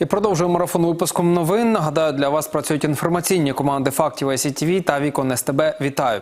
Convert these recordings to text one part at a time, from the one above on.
І продовжуємо марафон випуском новин. Нагадаю, для вас працюють інформаційні команди фактів СІТВ та Вікон СТБ. Вітаю.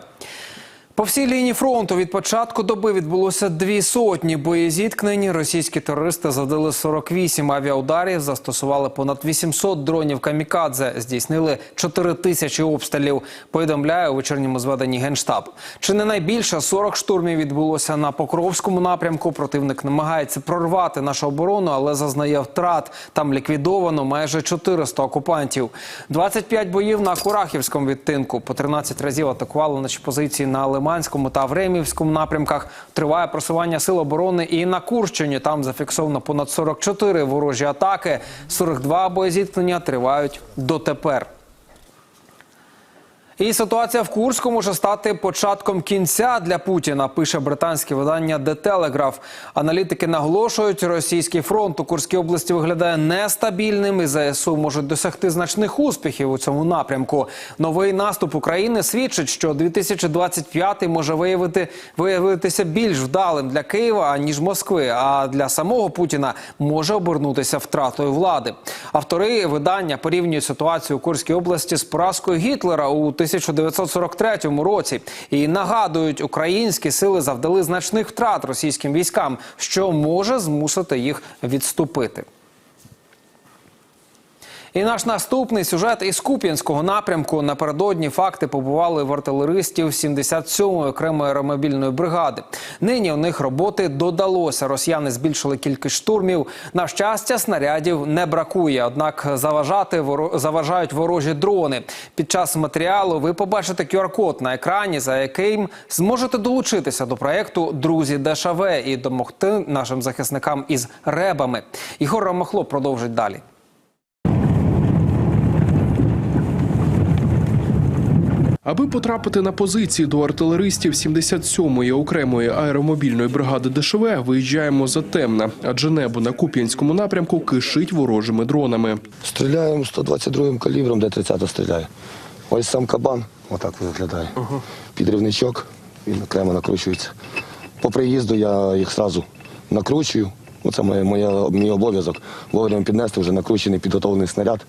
По всій лінії фронту від початку доби відбулося дві сотні боєзіткнень. Російські терористи завдали 48 авіаударів, застосували понад 800 дронів камікадзе, здійснили 4 тисячі обстрілів. Повідомляє у вечірньому зведенні генштаб. Чи не найбільше 40 штурмів відбулося на Покровському напрямку. Противник намагається прорвати нашу оборону, але зазнає втрат. Там ліквідовано майже 400 окупантів. 25 боїв на Курахівському відтинку. По 13 разів атакували наші позиції на Лиманському та Времівському напрямках. Триває просування сил оборони і на Курщині. Там зафіксовано понад 44 ворожі атаки. 42 боєзіткнення тривають дотепер. І ситуація в Курську може стати початком кінця для Путіна. Пише британське видання The Telegraph. Аналітики наголошують, російський фронт у Курській області виглядає нестабільним. І ЗСУ можуть досягти значних успіхів у цьому напрямку. Новий наступ України свідчить, що 2025 може виявити виявитися більш вдалим для Києва ніж Москви. А для самого Путіна може обернутися втратою влади. Автори видання порівнюють ситуацію у Курській області з поразкою Гітлера у 1943 році і нагадують, українські сили завдали значних втрат російським військам, що може змусити їх відступити. І наш наступний сюжет із Куп'янського напрямку. Напередодні факти побували в артилеристів 77-ї окремої аеромобільної бригади. Нині у них роботи додалося. Росіяни збільшили кількість штурмів. На щастя, снарядів не бракує. Однак заважати заважають ворожі дрони. Під час матеріалу ви побачите QR-код на екрані, за яким зможете долучитися до проекту Друзі ДШВ і допомогти нашим захисникам із ребами. Ігор Ромахло продовжить далі. Аби потрапити на позиції до артилеристів 77-ї окремої аеромобільної бригади ДШВ, виїжджаємо затемна, адже небо на Куп'янському напрямку кишить ворожими дронами. Стріляємо 122-м калібром, де 30 стріляє. Ось сам кабан, отак виглядає. Підривничок, він окремо накручується. По приїзду я їх одразу накручую. Оце моє, моє, мій обов'язок. Вовремя піднести вже накручений підготовлений снаряд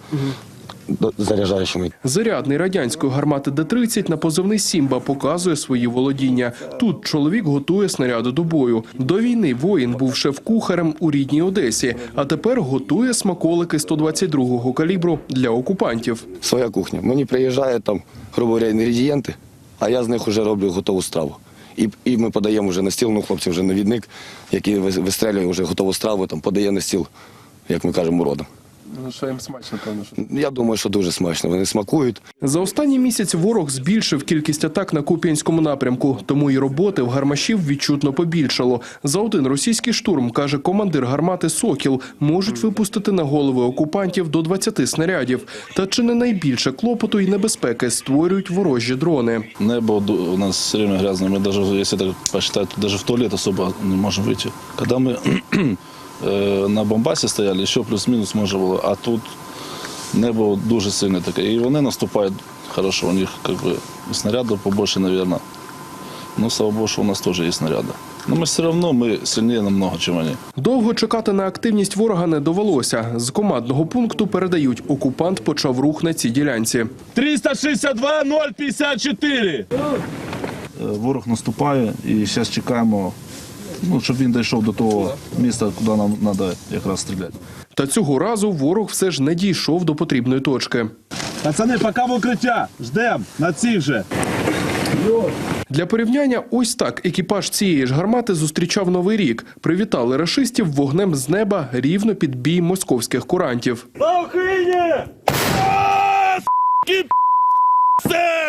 заряджаючими. Зарядний радянської гармати Д-30 на позивний Сімба показує свої володіння. Тут чоловік готує снаряди до бою. До війни воїн був шеф-кухарем у рідній Одесі, а тепер готує смаколики 122-го калібру для окупантів. Своя кухня. Мені приїжджають там, грубо говоря, інгредієнти, а я з них вже роблю готову страву. І, і ми подаємо вже на стіл, ну хлопці вже навідник, який вис- вистрелює вже готову страву, там подає на стіл, як ми кажемо, родом. Ну, що їм смачно, певно. Я думаю, що дуже смачно. Вони смакують. За останній місяць ворог збільшив кількість атак на Куп'янському напрямку, тому і роботи в гармашів відчутно побільшало. За один російський штурм, каже командир гармати Сокіл, можуть випустити на голови окупантів до 20 снарядів. Та чи не найбільше клопоту і небезпеки створюють ворожі дрони? Небо ду- у нас все время грязное. Мы даже, если так посчитать, то даже в туалет особо не можем выйти. Когда мы э, на Бомбасі стояли, ще плюс-мінус може було, а тут небо дуже сильне таке. І вони наступають хорошо, у них как бы, і снарядів побольше, наверное. Ну, слава Богу, що у нас теж є снаряди. Но мы все равно мы сильнее намного, чем они. Довго чекати на активність ворога не довелося. З командного пункту передають, окупант почав рух на цій ділянці. 362 054. Е, Ворог наступає і зараз чекаємо, ну, щоб він дійшов до того місця, куди нам треба якраз стріляти. Та цього разу ворог все ж не дійшов до потрібної точки. Пацани, поки в укриття. Ждем на цих же. Для порівняння, ось так екіпаж цієї ж гармати зустрічав новий рік. Привітали рашистів вогнем з неба рівно під бій московських курантів. По Україні!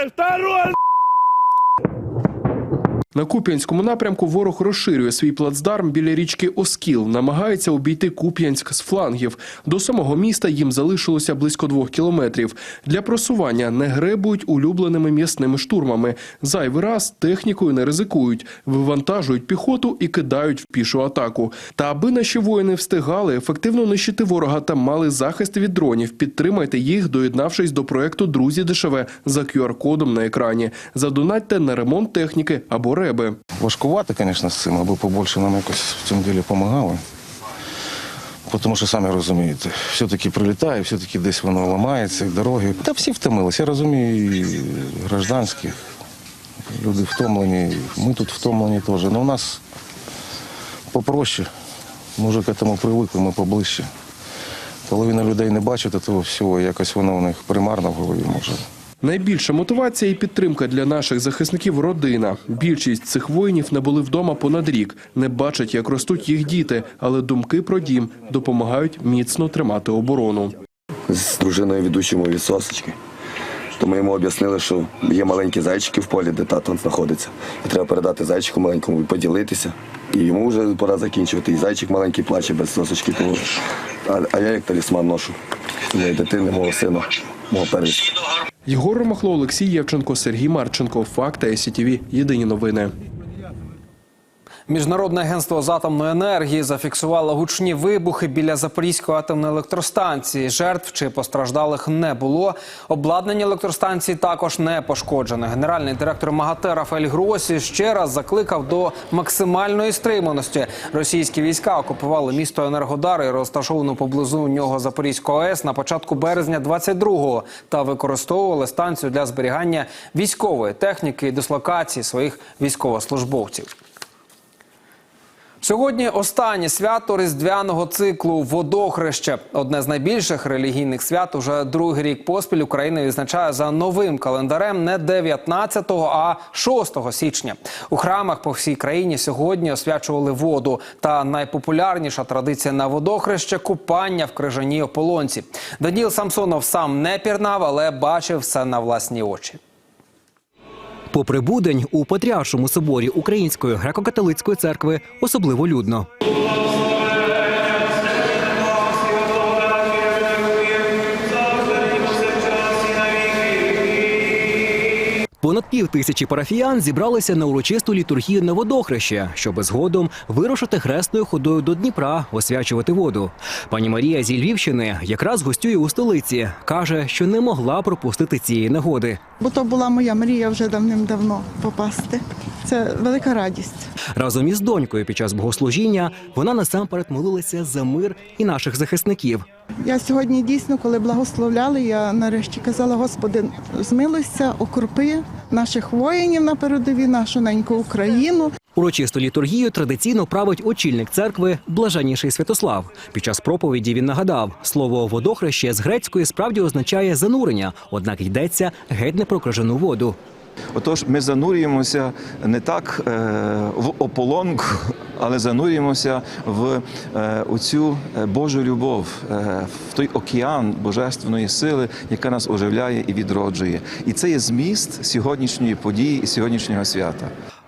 Второй! На Куп'янському напрямку ворог розширює свій плацдарм біля річки Оскіл, намагається обійти Куп'янськ з флангів. До самого міста їм залишилося близько двох кілометрів. Для просування не гребують улюбленими м'ясними штурмами. Зайвий раз технікою не ризикують, вивантажують піхоту і кидають в пішу атаку. Та аби наші воїни встигали ефективно нищити ворога та мали захист від дронів, підтримайте їх, доєднавшись до проекту Друзі ДШВ за QR-кодом на екрані. Задонатьте на ремонт техніки або реби. Важкувати, звісно, з цим, аби побольше нам якось в цьому ділі допомагали. Тому що самі розумієте, все-таки прилітає, все-таки десь воно ламається, дороги. Та всі втомилися. Я розумію і гражданських. Люди втомлені, ми тут втомлені теж. Ну у нас попроще. Ми вже к этому привикли, ми поближче. Половина людей не бачить того всього, якось воно у них примарно в голові може. Найбільша мотивація і підтримка для наших захисників родина. Більшість цих воїнів не були вдома понад рік, не бачать, як ростуть їх діти, але думки про дім допомагають міцно тримати оборону. З дружиною ведучимо від сосочки. То ми йому об'яснили, що є маленькі зайчики в полі, де тато знаходиться. І треба передати зайчику маленькому і поділитися. І йому вже пора закінчувати. І зайчик маленький плаче без сосочки. А, я як талісман ношу. Дитини, мого сина, мого первістка. Єгор Ромахло, Олексій Євченко, Сергій Марченко. Факти СІТІВІ. Єдині новини. Міжнародне агентство з атомної енергії зафіксувало гучні вибухи біля Запорізької атомної електростанції. Жертв чи постраждалих не було. Обладнання електростанції також не пошкоджене. Генеральний директор МАГАТЕ Рафаель Гросі ще раз закликав до максимальної стриманості. Російські війська окупували місто Енергодар і розташовану поблизу нього Запорізьку АЕС на початку березня 22-го та використовували станцію для зберігання військової техніки і дислокації своїх військовослужбовців. Сьогодні останнє свято різдвяного циклу водохреще. Одне з найбільших релігійних свят уже другий рік поспіль Україна відзначає за новим календарем не 19, а 6 січня. У храмах по всій країні сьогодні освячували воду. Та найпопулярніша традиція на водохреще купання в крижаній ополонці. Даніл Самсонов сам не пірнав, але бачив все на власні очі. Попри будень у Патріаршому соборі Української греко-католицької церкви особливо людно. Понад пів тисячі парафіян зібралися на урочисту літургію на водохреще, щоб згодом вирушити хресною ходою до Дніпра, освячувати воду. Пані Марія зі Львівщини якраз гостює у столиці. каже, що не могла пропустити цієї нагоди. Бо то була моя мрія вже давним-давно попасти. Це велика радість. Разом із донькою під час богослужіння вона насамперед молилася за мир і наших захисників. Я сьогодні дійсно, коли благословляли, я нарешті казала, Господи, змилуйся, окропи наших воїнів на передовій, нашу неньку Україну. Урочисту літургію традиційно править очільник церкви Блаженніший Святослав. Під час проповіді він нагадав, слово водохреще з грецької справді означає занурення, однак йдеться геть не про крижану воду. Отож, ми занурюємося не так е, в ополонку, але занурюємося в е, оцю е, Божу любов, в той океан божественної сили, яка нас оживляє і відроджує. І це є зміст сьогоднішньої події і сьогоднішнього свята.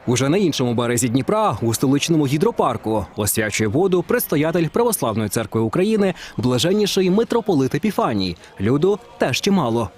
Уже на іншому березі Дніпра, у столичному гідропарку, освячує воду предстоятель Православної церкви України, блаженніший митрополит Епіфаній. Люду теж чимало.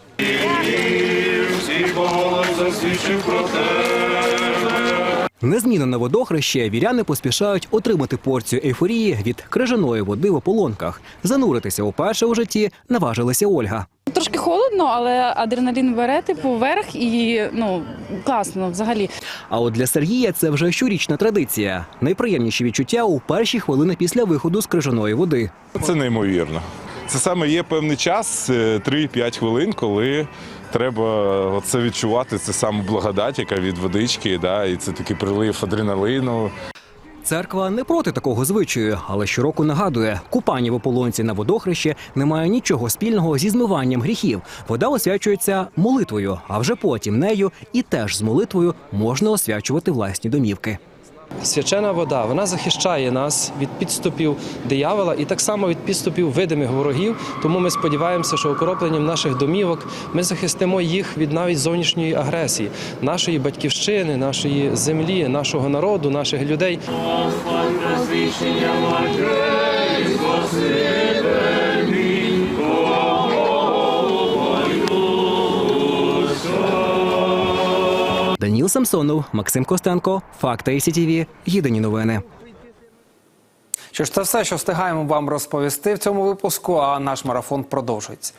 Незмінно на водохреще віряни поспішають отримати порцію ейфорії від крижаної води в ополонках. Зануритися уперше у житті наважилася Ольга. Трошки холодно, але адреналін бере типу вверх і ну класно взагалі. А от для Сергія це вже щорічна традиція. Найприємніші відчуття у перші хвилини після виходу з крижаної води. Це неймовірно. Це саме є певний час, е, 3-5 хвилин, коли треба це відчувати. Це саме благодать, яка від водички, да, і це такий прилив адреналину. Церква не проти такого звичаю, але щороку нагадує, купання в ополонці на водохреще не має нічого спільного зі змиванням гріхів. Вода освячується молитвою, а вже потім нею і теж з молитвою можна освячувати власні домівки. Свячена вода вона захищає нас від підступів диявола і так само від підступів видимих ворогів. Тому ми сподіваємося, що окропленням наших домівок ми захистимо їх від навіть зовнішньої агресії, нашої батьківщини, нашої землі, нашого народу, наших людей. Даніл Самсонов, Максим Костенко, Факти СІТІВІ. Єдині новини. Що ж, це все, що встигаємо вам розповісти в цьому випуску. А наш марафон продовжується.